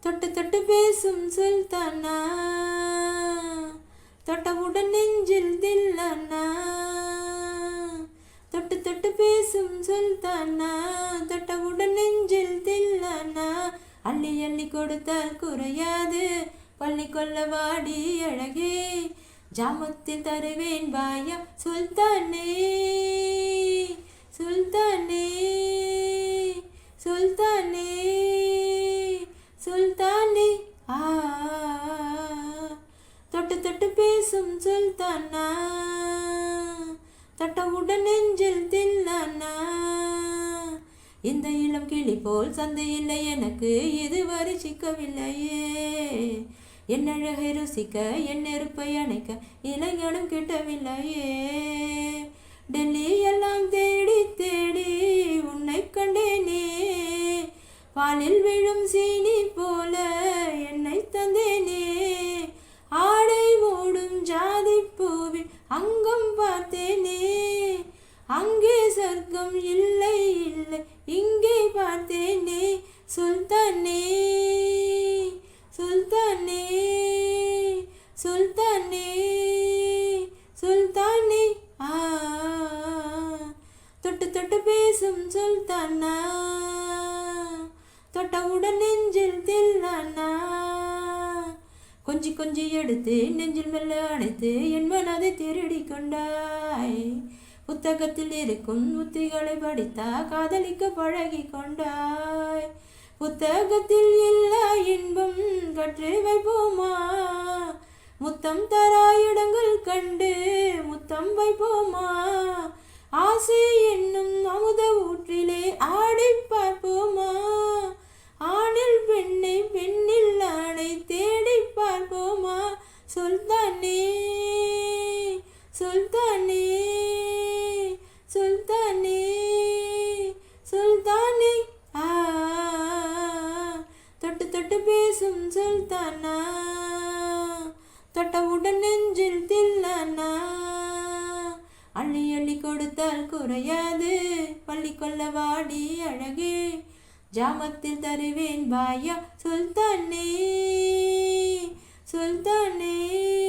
தொட்டு தொட்டு பேசும் சுல்தானா தொட்டவுடன் நெஞ்சில் தில்லானா? தொட்டு தொட்டு பேசும் சுல்தானா தொட்டவுடன் நெஞ்சில் தில்லானா? அள்ளி அள்ளி கொடுத்தால் குறையாது. பள்ளி கொள்ள வாடி அழகே. ஜாமத்தில் தருவேன் பாயா சுல்தானே தொட்டு தொட்டு பேசும் சுல்தானா தட்டவுடன் நெஞ்சில் தில்லானா? இந்த இளம் கிளி போல் சந்தையில்லை எனக்கு இதுவரை சிக்கவில்லையே என் அழகை ருசிக்க என் நெருப்பை அணைக்க இளைஞனும் கிட்டவில்லையே. டெல்லி எல்லாம் தேடி தேடி உன்னை கண்டேனே. பாலில் அங்கம் பார்த்தேனே. அங்கே சொர்க்கம் இல்லை இல்லை. இங்கே பார்த்தேனே. சுல்தானே சுல்தானே சுல்தானே சுல்தானே ஆ. தொட்டு தொட்டு பேசும் சுல்தானா தொட்டவுடன் நெஞ்சில் கொஞ்சி கொஞ்சி எடுத்து நெஞ்சில் மெல்ல அணைத்து என் மனதை திருடி கொண்டாய். புத்தகத்தில் இருக்கும் உத்திகளை படித்தா காதலிக்க பழகி கொண்டாய். புத்தகத்தில் எல்லா இன்பம் கற்று வைப்போமா? முத்தம் தராயிடங்கள் கண்டு முத்தம் வைப்போமா? ஆசை என்னும் தட்டு தட்டு பேசும் சுல்தானா தொட்டவுடன் நெஞ்சில் தில்லானா? அள்ளி அள்ளி கொடுத்தால் குறையாது. பள்ளி கொள்ள வாடி அழகே. ஜாமத்தில் தருவேன் பாயா. சுல்தானே சுல்தானே